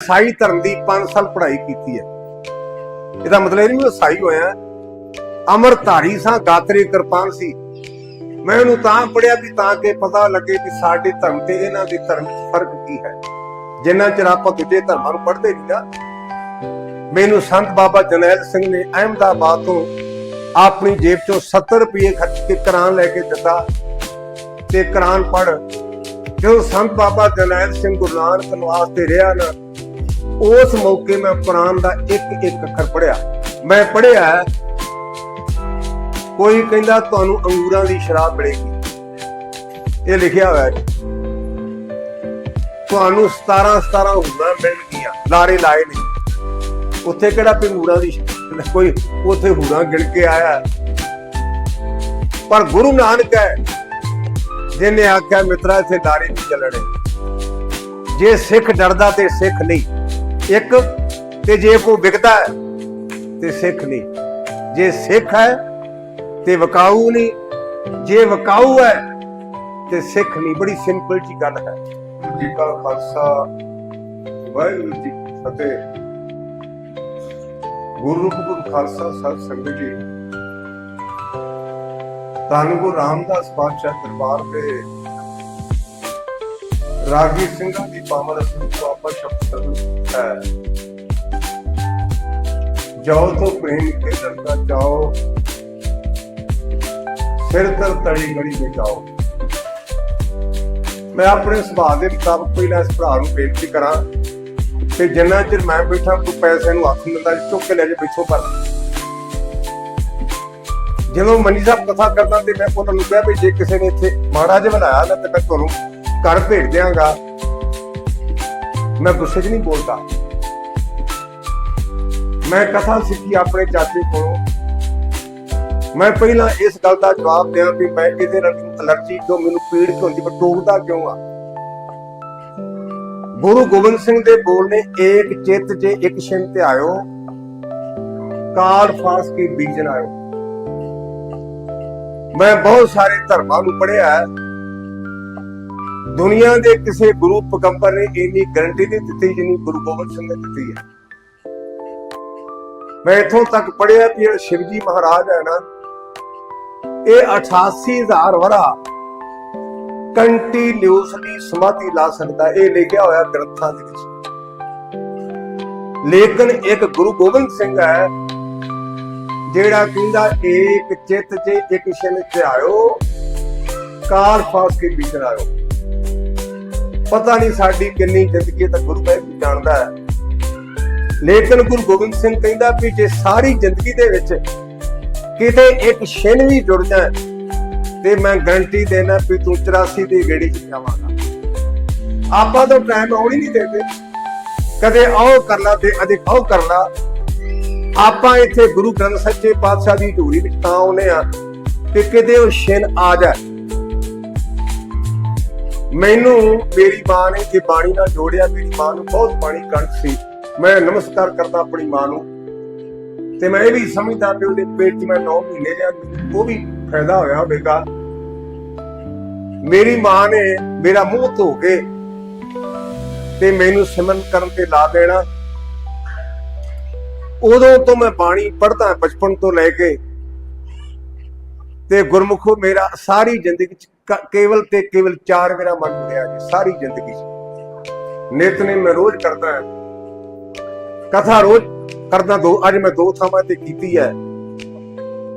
ਸਾਈ ਧਰਮ ਦੀ 5 ਸਾਲ ਪੜ੍ਹਾਈ ਕੀਤੀ ਹੈ। ਇਹਦਾ ਮਤਲਬ ਇਹ ਨਹੀਂ ਮੈਂ ਸਾਈ ਹੋਇਆ ਅਮਰਧਾਰੀ ਸਾਂ, ਗਾਤਰੀ ਕਿਰਪਾਨ ਸੀ। ਮੈਂ ਉਹਨੂੰ ਤਾਂ ਪੜਿਆ ਵੀ ਤਾਂ ਕਿ ਪਤਾ ਲੱਗੇ ਵੀ ਸਾਡੇ ਧਰਮ ਤੇ ਇਹਨਾਂ ਦੇ ਧਰਮ ਫ਼ਰਕ ਕੀ ਹੈ। ਜਿੰਨਾ ਚਿਰ ਆਪਾਂ ਦੂਜੇ ਧਰਮਾਂ ਨੂੰ ਪੜ੍ਹਦੇ ਨਹੀਂ ਨਾ, ਮੈਨੂੰ ਸੰਤ ਬਾਬਾ ਜਰਨੈਲ ਸਿੰਘ ਨੇ ਅਹਿਮਦਾਬਾਦ ਤੋਂ ਆਪਣੀ ਜੇਬ ਚੋਂ 70 ਰੁਪਏ ਖਰਚ ਕੇ ਕੁਰਾਨ ਲੈ ਕੇ ਦਿੱਤਾ ਤੇ ਕੁਰਾਨ ਪੜ੍ਹ। ਜਦੋਂ ਸੰਤ ਬਾਬਾ ਜਰਨੈਲ ਸਿੰਘ ਗੁਰੂ ਨਾਨਕ ਵਾਸਤੇ ਰਿਹਾ ਨਾ ਉਸ ਮੌਕੇ ਮੈਂ ਕੁਰਾਨ ਦਾ ਇੱਕ ਇੱਕ ਅੱਖਰ ਪੜਿਆ ਮੈਂ ਪੜਿਆ ਕੋਈ ਕਹਿੰਦਾ ਤੁਹਾਨੂੰ ਅੰਗੂਰਾਂ ਦੀ ਸ਼ਰਾਬ ਮਿਲੇਗੀ। ਇਹ ਲਿਖਿਆ ਹੋਇਆ ਤੁਹਾਨੂੰ 17 17 ਹੁੰਦਾਂ ਮਿਲਣਗੀਆਂ, ਲਾਰੇ ਲਾਏ ਨੇ। ਉੱਥੇ ਕਿਹੜਾ ਪੰਗੂਰਾਂ ਦੀ ਕੋਈ ਉੱਥੇ ਹੂਰਾਂ ਗਿਣ ਕੇ ਆਇਆ। ਪਰ ਗੁਰੂ ਨਾਨਕ ਹੈ, ਜਿਹਨੇ ਆਖਿਆ, ਮਿੱਤਰਾ, ਇੱਥੇ ਲਾਰੇ ਨਹੀਂ ਚੱਲਣੇ। ਜੇ ਸਿੱਖ ਡਰਦਾ ਤੇ ਸਿੱਖ ਨਹੀਂ। ਇੱਕ ਤੇ ਜੇ ਕੋ ਵਿਕਦਾ ਤੇ ਸਿੱਖ ਨਹੀਂ। ਜੇ ਸਿੱਖ ਹੈ ਤੇ ਵਕਾਊ ਨਹੀਂ। ਜੇ ਵਕਾਊ ਹੈ ਤੇ ਸਿੱਖ ਨਹੀਂ। ਬੜੀ ਸਿੰਪਲ ਜੀ ਗੱਲ ਹੈ। ਜੀ ਕਾ ਖਾਲਸਾ, ਵਾਹਿਗੁਰੂ ਜੀ ਫਤਿਹ। ਗੁਰੂ ਰੂਪ ਗੁਰੂ ਖਾਲਸਾ ਸਤ ਸੰਗਤ ਜੀ, ਧੰਨ ਗੁਰੂ ਰਾਮਦਾਸ ਪਾਤਸ਼ਾਹ ਦਰਬਾਰ ਤੇ ਰਾਗੀ ਸਿੰਘਾਂ ਦੀ ਪਾਵਨ ਅਸਲੀ ਤੋਂ ਸ਼ਬਦ ਹੈ। ਜਾਓ ਤੋਂ ਪ੍ਰੇਮ ਕੇ ਲੜਕਾ ਜਾਓ। ਸਿਰ ਤਰ ਤੜੀ ਗੜੀ ਬਚਾਓ ਮੈਂ ਆਪਣੇ ਸੁਭਾਅ ਦੇ ਮੁਤਾਬਕ ਪਹਿਲਾਂ ਇਸ ਭਰਾ ਨੂੰ ਬੇਨਤੀ ਕਰਾਂ ਤੇ ਜਿੰਨਾ ਚਿਰ ਮੈਂ ਬੈਠਾ ਕੋਈ ਪੈਸੇ ਨੂੰ ਹੱਥ ਦਿੰਦਾ ਚੁੱਕ ਕੇ ਲੈ ਜਾ ਪਿੱਛੋਂ ਪਰ। ਜਦੋਂ ਮਨੀ ਸਾਹਿਬ ਕਥਾ ਕਰਦਾ ਤੇ ਮੈਂ ਉਹਨਾਂ ਨੂੰ ਕਿਹਾ ਵੀ ਜੇ ਕਿਸੇ ਨੇ ਇੱਥੇ ਮਾੜਾ ਜਿਹਾ ਬਣਾਇਆ ਨਾ ਤੇ ਮੈਂ ਤੁਹਾਨੂੰ ਘਰ ਭੇਜ ਦਿਆਂਗਾ। ਮੈਂ ਗੁੱਸੇ 'ਚ ਨਹੀਂ ਬੋਲਦਾ। ਮੈਂ ਕਥਾ ਸਿੱਖੀ ਆਪਣੇ ਚਾਚੇ ਕੋਲੋਂ। ਮੈਂ ਪਹਿਲਾਂ ਇਸ ਗੱਲ ਦਾ ਜਵਾਬ ਦਿਆਂ ਵੀ ਮੈਂ ਇਹਦੇ ਨਾਲ ਅਲਰਜੀ ਤੋਂ ਮੈਨੂੰ ਪੀੜ ਹੁੰਦੀ ਪਰ ਟੋਕਦਾ ਕਿਉਂ ਆ? ਗੁਰੂ ਗੋਬਿੰਦ ਸਿੰਘ ਦੇ ਬੋਲ ਨੇ, ਏਕ ਚਿੱਤ ਜੇ ਇੱਕ ਛਿਨ ਤੇ ਆਇਓ, ਕਾਲ ਫਾਸ ਕੇ ਬੀਜਣ ਆਇਓ। ਮੈਂ ਬਹੁਤ ਸਾਰੇ ਧਰਮਾਂ ਨੂੰ ਪੜਿਆ ਹੈ। ਦੁਨੀਆ ਦੇ ਕਿਸੇ ਗੁਰੂ ਪੈਗੰਬਰ ਨੇ ਇੰਨੀ ਗਰੰਟੀ ਨਹੀਂ ਦਿੱਤੀ ਜਿੰਨੀ ਗੁਰੂ ਗੋਬਿੰਦ ਸਿੰਘ ਨੇ ਦਿੱਤੀ ਹੈ। ਮੈਂ ਇਥੋਂ ਤੱਕ ਪੜ੍ਹਿਆ ਕਿ ਜਿਹੜਾ ਸ਼ਿਵਜੀ ਮਹਾਰਾਜ ਹੈ ਨਾ, ਇਹ 88000 ਵਰਾ ਕੰਟੀਨਿਊਸਲੀ ਸਮਾਧੀ ਲਾ ਸਕਦਾ, ਇਹ ਲਿਖਿਆ ਹੋਇਆ ਗ੍ਰੰਥਾਂ ਦੇ ਵਿੱਚ। ਲੇਕਿਨ ਇੱਕ ਗੁਰੂ ਗੋਬਿੰਦ ਸਿੰਘ ਹੈ, ਜਿਹੜਾ ਕਹਿੰਦਾ, ਏਕ ਚਿੱਤ 'ਚ ਇੱਕ ਛਿਨ 'ਚ ਆਇਓ ਕਾਲ ਫਾਸ ਕੇ ਵਿਚਰ ਆਇਓ ਪਤਾ ਨਹੀਂ ਸਾਡੀ ਕਿੰਨੀ ਜ਼ਿੰਦਗੀ ਤਾਂ ਗੁਰੂ ਸਾਹਿਬ ਜਾਣਦਾ ਹੈ। ਲੇਕਿਨ ਗੁਰੂ ਗੋਬਿੰਦ ਸਿੰਘ ਕਹਿੰਦਾ ਵੀ ਜੇ ਸਾਰੀ ਜ਼ਿੰਦਗੀ ਦੇ ਵਿੱਚ ਕਿਤੇ ਇੱਕ ਛਿਨ ਵੀ ਜੁੜ ਜਾਏ ਤੇ ਮੈਂ ਗਾਰੰਟੀ ਦੇਣਾ ਵੀ ਤੂੰ 84 ਦੀ ਗੇੜੀ 'ਚ ਜਾਵਾਂਗਾ। ਆਪਾਂ ਤਾਂ ਟਾਈਮ ਆਉਣ ਹੀ ਨਹੀਂ ਦਿੰਦੇ। ਕਦੇ ਆਓ ਕਰਨਾ ਤੇ ਅਦੇ ਆਓ ਕਰਨਾ ਆਪਾਂ ਇੱਥੇ ਗੁਰੂ ਗ੍ਰੰਥ ਸੱਚੇ ਪਾਤਸ਼ਾਹ ਦੀ ਧੂਰੀ ਵਿੱਚ ਤਾਂ ਆਉਨੇ ਆ ਕਿ ਕਿਤੇ ਉਹ ਛਿਨ ਆ ਜਾਏ। ਮੈਨੂੰ ਮੇਰੀ ਮਾਂ ਨੇ ਜੇ ਬਾਣੀ ਨਾਲ ਜੋੜਿਆ, ਮੇਰੀ ਮਾਂ ਨੂੰ ਬਹੁਤ ਬਾਣੀ ਕੰਠ ਸੀ। ਮੈਂ ਨਮਸਕਾਰ ਕਰਦਾ ਆਪਣੀ ਮਾਂ ਨੂੰ। ਤੇ ਮੈਂ ਇਹ ਵੀ ਸਮਝਦਾ ਕਿ ਉਹਦੇ ਪੇਟ 'ਚ ਮੈਂ 9 ਮਹੀਨੇ ਰਿਹਾ ਉਹ ਵੀ ਫਾਇਦਾ ਹੋਇਆ ਹੋਵੇਗਾ। ਮੇਰੀ ਮਾਂ ਨੇ ਮੇਰਾ ਮੂੰਹ ਧੋ ਕੇ ਤੇ ਮੈਨੂੰ ਸਿਮਰਨ ਕਰਨ ਤੇ ਲਾ ਦੇਣਾ। ਉਦੋਂ ਤੋਂ ਮੈਂ ਬਾਣੀ ਪੜ੍ਹਦਾ ਬਚਪਨ ਤੋਂ ਲੈ ਕੇ। ਤੇ ਗੁਰਮੁਖੋ ਮੇਰਾ ਸਾਰੀ ਜ਼ਿੰਦਗੀ ਚ ਕੇਵਲ ਤੇ ਕੇਵਲ ਚਾਰ ਮੇਰਾ ਮਨ ਜੁੜਿਆ ਜੀ ਸਾਰੀ ਜ਼ਿੰਦਗੀ ਚ। ਨਿਤ ਮੈਂ ਰੋਜ਼ ਕਰਦਾ ਹਾਂ। ਕਥਾ ਰੋਜ਼ ਕਰਦਾ ਦੋ, ਅੱਜ ਮੈਂ ਦੋ ਥਾਵਾਂ ਤੇ ਕੀਤੀ ਹੈ।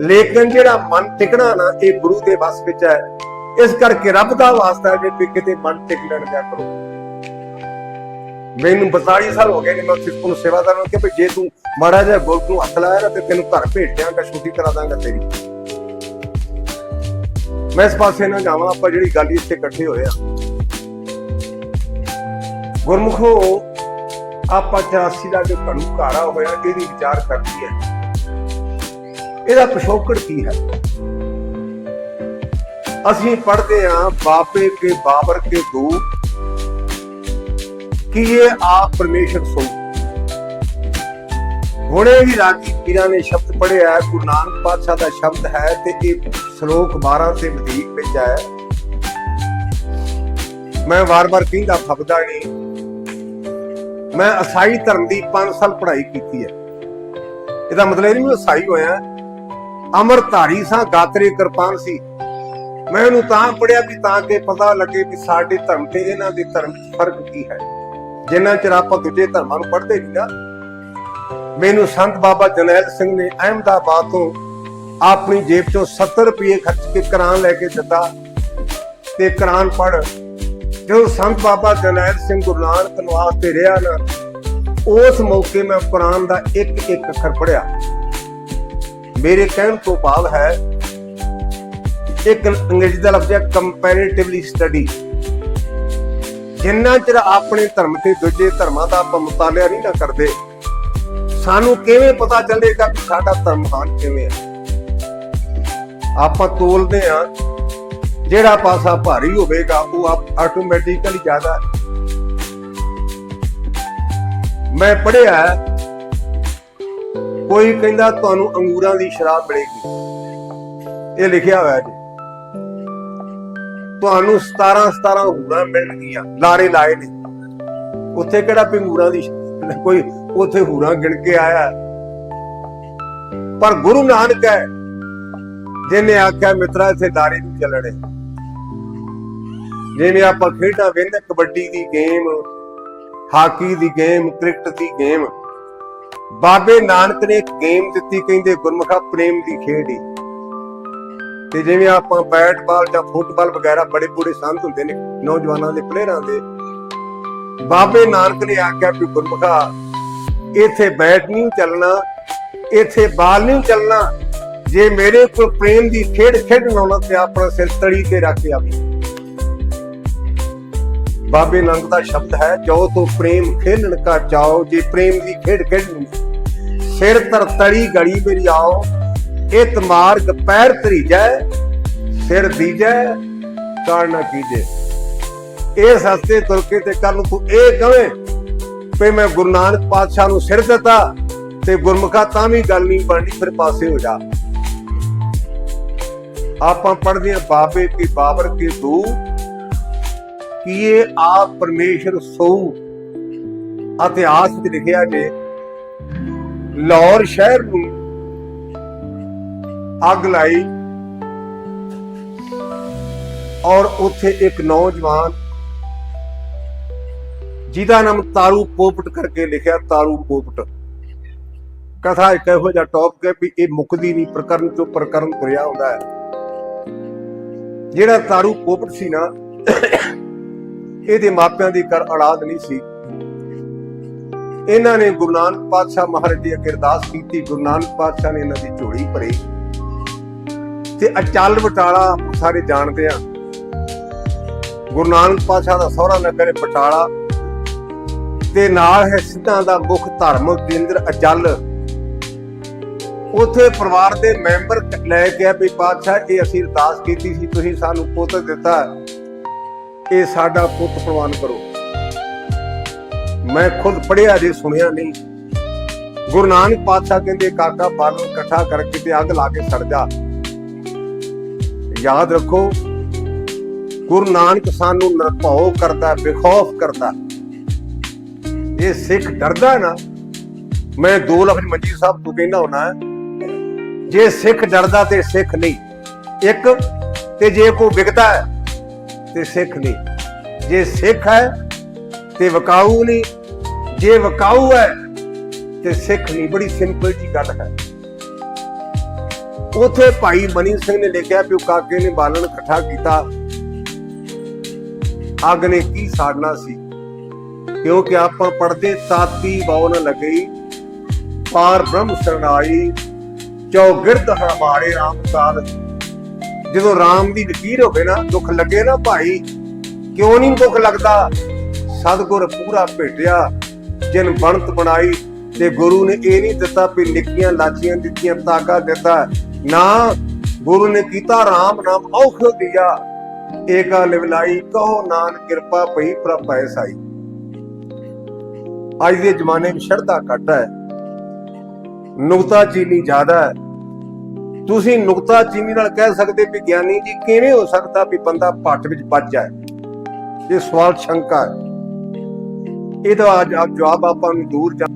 ਲੇਕਿਨ ਜਿਹੜਾ ਮਨ ਟਿਕਣਾ ਨਾ, ਇਹ ਗੁਰੂ ਦੇ ਵਸ ਵਿੱਚ ਹੈ। ਇਸ ਕਰਕੇ ਰੱਬ ਦਾ ਵਾਸਤਾ ਜੇ ਵੀ ਕਿਤੇ ਮਨ ਟਿਕ ਲੈਣ ਦਿਆ ਕਰੋ। ਮੈਨੂੰ 42 ਸਾਲ ਹੋ ਗਏ ਨੇ ਮੈਂ ਸਿੱਖ ਨੂੰ ਸੇਵਾਦਾਰ ਨੂੰ ਕਿਹਾ ਜੇ ਤੂੰ ਮਾੜਾ ਜਿਹਾ ਗੁਰ ਨੂੰ ਹੱਥ ਲਾਇਆ ਨਾ, ਤੇ ਤੈਨੂੰ ਘਰ ਭੇਜ ਦਿਆਂਗਾ, ਛੁੱਟੀ ਕਰਾ ਦਾਂਗਾ ਤੇਰੀ। ਮੈਂ ਇਸ ਪਾਸੇ ਨਾ ਜਾਵਾਂ, ਆਪਾਂ ਜਿਹੜੀ ਗੱਲ ਇੱਥੇ ਇਕੱਠੇ ਹੋਏ ਆ। ਗੁਰਮੁਖੋ, ਆਪਾਂ 84 ਦਾ ਜੋ ਘੜੂ ਘਾਰਾ ਹੋਇਆ ਇਹਦੀ ਵਿਚਾਰ ਕਰਦੀ ਹੈ? ਇਹਦਾ ਪਿਛੋਕੜ ਕੀ ਹੈ? ਅਸੀਂ ਪੜ੍ਹਦੇ ਆ ਬਾਪੇ ਕੇ ਬਾਬਰ ਕੇ ਦੋ ਕਿ ਇਹ ਆਪ ਪਰਮੇਸ਼ਰ ਸੋ ਹੁਣੇ ਵੀ ਰਾਗੀ ਪੀਰਾਂ ਨੇ ਸ਼ਬਦ ਪੜਿਆ ਗੁਰੂ ਨਾਨਕ ਪਾਤਸ਼ਾਹ ਦਾ ਸ਼ਬਦ ਹੈ ਤੇ ਇਹ ਸ਼ਲੋਕ 12 ਤੇ ਵਧੀਕ ਵਿੱਚ ਹੈ। ਮੈਂ ਵਾਰ-ਵਾਰ ਕਹਿੰਦਾ ਫਬਦਾ ਨਹੀਂ। ਮੈਂ ਅਸਾਈ ਧਰਮ ਦੀ 5 ਸਾਲ ਪੜ੍ਹਾਈ ਕੀਤੀ ਹੈ। ਇਹਦਾ ਮਤਲਬ ਇਹ ਨਹੀਂ ਮੈਂ ਅਸਾਈ ਹੋਇਆ। ਅਮਰਧਾਰੀ ਸਾਂ, ਗਾਤਰੇ ਕਿਰਪਾਨ ਸੀ। ਮੈਂ ਉਹਨੂੰ ਤਾਂ ਪੜਿਆ ਵੀ ਤਾਂ ਕਿ ਪਤਾ ਲੱਗੇ ਵੀ ਸਾਡੇ ਧਰਮ ਤੇ ਇਹਨਾਂ ਦੇ ਧਰਮ ਫ਼ਰਕ ਕੀ ਹੈ। ਜਿੰਨਾ ਚਿਰ ਆਪਾਂ ਦੂਜੇ ਧਰਮਾਂ ਨੂੰ ਪੜ੍ਹਦੇ ਨਹੀਂ ਨਾ ਮੈਨੂੰ ਸੰਤ ਬਾਬਾ ਜਨੈਲ ਸਿੰਘ ਨੇ ਅਹਿਮਦਾਬਾਦ ਤੋਂ ਆਪਣੀ ਜੇਬ ਚੋਂ 70 ਰੁਪਏ ਖਰਚ ਕੇ ਕੁਰਾਨ ਲੈ ਕੇ ਦਿੱਤਾ ਤੇ ਕੁਰਾਨ ਪੜ੍ਹ। ਜਦੋਂ ਸੰਤ ਬਾਬਾ ਜਨੈਲ ਸਿੰਘ ਗੁਰੂ ਨਾਨਕ ਨੂੰ ਵਾਸਤੇ ਰਿਹਾ ਨਾ, ਉਸ ਮੌਕੇ ਮੈਂ ਕੁਰਾਨ ਦਾ ਇੱਕ ਇੱਕ ਅੱਖਰ ਪੜਿਆ ਮੇਰੇ ਕਹਿਣ ਤੋਂ ਭਾਵ ਹੈ, ਇੱਕ ਅੰਗਰੇਜ਼ੀ ਦਾ ਲਫ਼ਜ਼ ਹੈ ਕੰਪੈਰੀਟਿਵਲੀ ਸਟੱਡੀ ਜਿੰਨਾ ਚਿਰ ਆਪਣੇ ਧਰਮ ਤੇ ਦੂਜੇ ਧਰਮਾਂ ਦਾ ਆਪਾਂ ਮੁਤਾਲਿਆ ਨਹੀਂ ਨਾ ਕਰਦੇ ਸਾਨੂੰ ਕਿਵੇਂ ਪਤਾ ਚੱਲੇਗਾ ਕਿ ਸਾਡਾ ਧਰਮ ਕਿਵੇਂ ਹੈ ਆਪਾਂ ਤੋਲਦੇ ਆ ਜਿਹੜਾ ਪਾਸਾ ਭਾਰੀ ਹੋਵੇਗਾ, ਉਹ ਆਟੋਮੈਟਿਕਲੀ ਜ਼ਿਆਦਾ ਮੈਂ ਪੜਿਆ ਕੋਈ ਕਹਿੰਦਾ ਤੁਹਾਨੂੰ ਅੰਗੂਰਾਂ ਦੀ ਸ਼ਰਾਬ ਮਿਲੇਗੀ। ਇਹ ਲਿਖਿਆ ਹੋਇਆ ਜੀ। ਤੁਹਾਨੂੰ 17 17 ਅੰਗੂਰਾਂ ਮਿਲਣਗੀਆਂ, ਲਾਰੇ ਲਾਏ ਨੇ। ਉੱਥੇ ਕਿਹੜਾ ਪਿੰਗੂਰਾਂ ਦੀ ਸ਼- ਕੋਈ ਉੱਥੇ ਹੂਰਾਂ ਗਿਣ ਕੇ ਆਇਆ। ਪਰ ਗੁਰੂ ਨਾਨਕ ਹੈ, ਜਿਹਨੇ ਆਖਿਆ, ਮਿੱਤਰਾ, ਇੱਥੇ ਲਾਰੇ ਨਹੀਂ ਚੱਲਣੇ। ਜਿਵੇਂ ਆਪਾਂ ਖੇਡਾਂ ਵੇਂਦੇ ਕਬੱਡੀ ਦੀ ਗੇਮ, ਹਾਕੀ ਦੀ ਗੇਮ, ਕ੍ਰਿਕਟ ਦੀ ਗੇਮ, ਬਾਬੇ ਨਾਨਕ ਨੇ ਇੱਕ ਗੇਮ ਦਿੱਤੀ, ਕਹਿੰਦੇ ਗੁਰਮੁਖਾ ਪ੍ਰੇਮ ਦੀ ਖੇਡ ਹੀ ਤੇ ਜਿਵੇਂ ਆਪਾਂ ਬੈਟ ਬਾਲ ਜਾਂ ਫੁੱਟਬਾਲ ਵਗੈਰਾ ਬੜੇ ਬੁੜੇ ਸੰਤ ਹੁੰਦੇ ਨੇ ਨੌਜਵਾਨਾਂ ਦੇ ਪਲੇਅਰਾਂ ਦੇ ਬਾਬੇ ਨਾਨਕ ਨੇ ਆਖਿਆ ਵੀ ਗੁਰਮੁਖਾ, ਇੱਥੇ ਬੈਟ ਨਹੀਂ ਚੱਲਣਾ, ਇੱਥੇ ਬਾਲ ਨਹੀਂ ਚੱਲਣਾ। ਜੇ ਮੇਰੇ ਕੋਲ ਪ੍ਰੇਮ ਦੀ ਖੇਡ ਖੇਡਣ ਆਉਣਾ ਤੇ ਆਪਣਾ ਸਿਰ ਤੜੀ ਤੇ ਰੱਖ ਕੇ ਬਾਬੇ ਨਾਨਕ ਦਾ ਸ਼ਬਦ ਹੈ, ਜੋ ਤੋ ਪ੍ਰੇਮ ਖੇਲਣ ਕਾ ਚਾਓ ਜੇ ਪ੍ਰੇਮ ਦੀ ਖੇਡ ਖੇਡਣੀ ਸਿਰ ਤਰ ਤੜੀ ਗੜੀ ਮੇਰੀ ਆਓ, ਇਤ ਮਾਰਗ ਪੈਰ ਧਰੀਜੈ ਸਿਰ ਦੀਜੈ ਕਾੜ ਕੀਜੇ। ਇਸ ਹਸਤੇ ਤੁਰ ਕੇ ਤੇ ਕੱਲ ਨੂੰ ਤੂੰ ਇਹ ਕਵੇਂ ਵੀ ਮੈਂ ਗੁਰੂ ਨਾਨਕ ਪਾਤਸ਼ਾਹ ਨੂੰ ਸਿਰ ਦਿੱਤਾ ਤੇ ਗੁਰਮੁਖਾ ਤਾਂ ਵੀ ਗੱਲ ਨਹੀਂ ਬਣਨੀ ਫਿਰ ਪਾਸੇ ਹੋ ਜਾ। ਆਪਾਂ ਪੜ੍ਹਦੇ ਆ ਬਾਬੇ ਕੀ ਬਾਬਰ ਕੇ ਦੂ ਕੀਏ ਆਪ ਪਰਮੇਸ਼ਰ ਸੋ ਇਤਿਹਾਸ ਵਿੱਚ ਲਿਖਿਆ ਜੇ, ਲਾਹੌਰ ਸ਼ਹਿਰ ਨੂੰ ਅੱਗ ਲਾਈ ਔਰ ਉੱਥੇ ਇੱਕ ਨੌਜਵਾਨ ਜਿਹਦਾ ਨਾਮ ਤਾਰੂ ਪੋਪਟ ਕਰਕੇ ਲਿਖਿਆ, ਤਾਰੂ ਪੋਪਟ। ਕਥਾ ਇੱਕ ਇਹੋ ਜਿਹਾ ਟੌਪ ਹੈ ਵੀ ਇਹ ਮੁਕਦੀ ਨਹੀਂ, ਪ੍ਰਕਰਨ ਤੋਂ ਪ੍ਰਕਰਨ ਤੁਰਿਆ ਹੁੰਦਾ ਹੈ। ਜਿਹੜਾ ਤਾਰੂ ਪੋਪਟ ਸੀ ਨਾ, ਇਹਦੇ ਮਾਪਿਆਂ ਦੀ ਕਰ ਔਲਾਦ ਨਹੀਂ ਸੀ। ਇਹਨਾਂ ਨੇ ਗੁਰੂ ਨਾਨਕ ਪਾਤਸ਼ਾਹ ਮਹਾਰਾਜ ਦੀ ਅੱਗੇ ਅਰਦਾਸ ਕੀਤੀ, ਗੁਰੂ ਨਾਨਕ ਪਾਤਸ਼ਾਹ ਨੇ ਇਹਨਾਂ ਦੀ ਝੋਲੀ ਭਰੀ। ਤੇ ਅਚਲ ਬਟਾਲਾ ਸਾਰੇ ਜਾਣਦੇ ਆ। ਗੁਰੂ ਨਾਨਕ ਪਾਤਸ਼ਾਹ ਦਾ ਸਹੁਰਾ ਨਗਰ ਬਟਾਲਾ। ਤੇ ਨਾਲ ਹੈ ਸਿੱਧਾਂ ਦਾ ਮੁੱਖ ਧਰਮ ਕੇਂਦਰ ਅਚਲ ਉਥੇ ਪਰਿਵਾਰ ਦੇ ਮੈਂਬਰ ਲੈ ਕੇ ਵੀ ਪਾਤਸ਼ਾਹ ਇਹ ਅਸੀਂ ਅਰਦਾਸ ਕੀਤੀ ਸੀ, ਤੁਸੀਂ ਸਾਨੂੰ ਪੁੱਤ ਦਿੱਤਾ। ਇਹ ਸਾਡਾ ਪੁੱਤ ਪ੍ਰਵਾਨ ਕਰੋ। ਮੈਂ ਖੁਦ ਪੜਿਆ ਜੇ, ਸੁਣਿਆ ਨਹੀਂ। ਗੁਰੂ ਨਾਨਕ ਪਾਤਸ਼ਾਹ ਕਹਿੰਦੇ, ਕਾਕਾ, ਬਾਲਣ ਇਕੱਠਾ ਕਰਕੇ ਤੇ ਅੱਗ ਲਾ ਕੇ ਸੜ ਜਾ। ਯਾਦ ਰੱਖੋ, ਗੁਰੂ ਨਾਨਕ ਸਾਨੂੰ ਨਿਰਭਉ ਕਰਦਾ, ਬੇਖੌਫ ਕਰਦਾ। ਜੇ ਸਿੱਖ ਡਰਦਾ ਨਾ, ਮੈਂ ਦੋ ਲਫ਼ਜ਼ ਮੰਜੀ ਸਾਹਿਬ ਤੋਂ ਕਹਿੰਦਾ ਹੁਣਾ, ਜੇ ਸਿੱਖ ਡਰਦਾ ਤੇ ਸਿੱਖ ਨਹੀਂ। ਇੱਕ, ਤੇ ਜੇ ਕੋ ਵਿਕਦਾ ਤੇ ਸਿੱਖ ਨਹੀਂ। ਜੇ ਸਿੱਖ ਹੈ, ਤੇ ਵਕਾਊ ਨਹੀਂ। ਜੇ ਵਕਾਊ ਹੈ, ਤੇ ਸਿੱਖ ਨਹੀਂ। ਬੜੀ ਸਿੰਪਲ ਜੀ ਗੱਲ ਹੈ। ਉਥੇ ਭਾਈ ਮਨੀ ਸਿੰਘ ਨੇ ਲਿਖਿਆ ਕਿ ਉਹ ਕਾਕੇ ਨੇ ਬਾਲਣ ਇਕੱਠਾ ਕੀਤਾ। ਅੱਗ ਨੇ ਕੀ ਸਾੜਨਾ ਸੀ? ਕਿਉਂਕਿ ਆਪਾਂ ਪੜਦੇ ਤਾਤੀ ਬਾਉ ਨ ਲੱਗਈ, ਪਾਰ ਬ੍ਰਹਮ ਸਰਣਾਈ ਚੌਗਿਰਦ ਹਮਾਰੇ ਰਾਮ ਕਾਲ ਜਦੋਂ ਰਾਮ ਦੀ ਲਕੀਰ ਹੋਵੇ ਨਾ, ਦੁੱਖ ਲੱਗੇ ਨਾ ਭਾਈ, ਕਿਉਂ ਨਹੀਂ ਦੁੱਖ ਲੱਗਦਾ? ਸਤਗੁਰ ਪੂਰਾ ਭੇਟਿਆ, ਜਿਨ ਬਣਤ ਬਣਾਈ, ਤੇ ਗੁਰੂ ਨੇ ਇਹ ਨਹੀਂ ਦਿੱਤਾ ਵੀ ਨਿੱਕੀਆਂ ਲਾਚੀਆਂ ਦਿੱਤੀਆਂ ਤਾਕਾ ਦਿੱਤਾ। ਨਾ, ਗੁਰੂ ਨੇ ਕੀਤਾ ਰਾਮ ਨਾਮ ਔਖ ਦਿਆ। ਏਕਾ ਲਿਵਲਾਈ ਕਹੋ ਨਾਨ ਕਿਰਪਾ ਪਈ ਪ੍ਰਭ ਸਾਈ। ਅੱਜ ਦੇ ਜ਼ਮਾਨੇ ਵਿੱਚ ਸ਼ਰਧਾ ਘੱਟ ਹੈ। ਨੁਕਤਾ ਚੀਨੀ ਜ਼ਿਆਦਾ ਹੈ। ਤੁਸੀਂ ਨੁਕਤਾ ਚੀਨੀ ਨਾਲ ਕਹਿ ਸਕਦੇ ਵੀ ਗਿਆਨੀ ਜੀ ਕਿਵੇਂ ਹੋ ਸਕਦਾ ਵੀ ਬੰਦਾ ਪੱਟ ਵਿੱਚ ਵੱਜ ਜਾਏ। ਇਹ ਸਵਾਲ ਸ਼ੰਕਾ ਹੈ। ਇਹਦਾ ਅੱਜ ਆਪ ਜਵਾਬ ਆਪਾਂ ਨੂੰ ਦੂਰ ਜਾ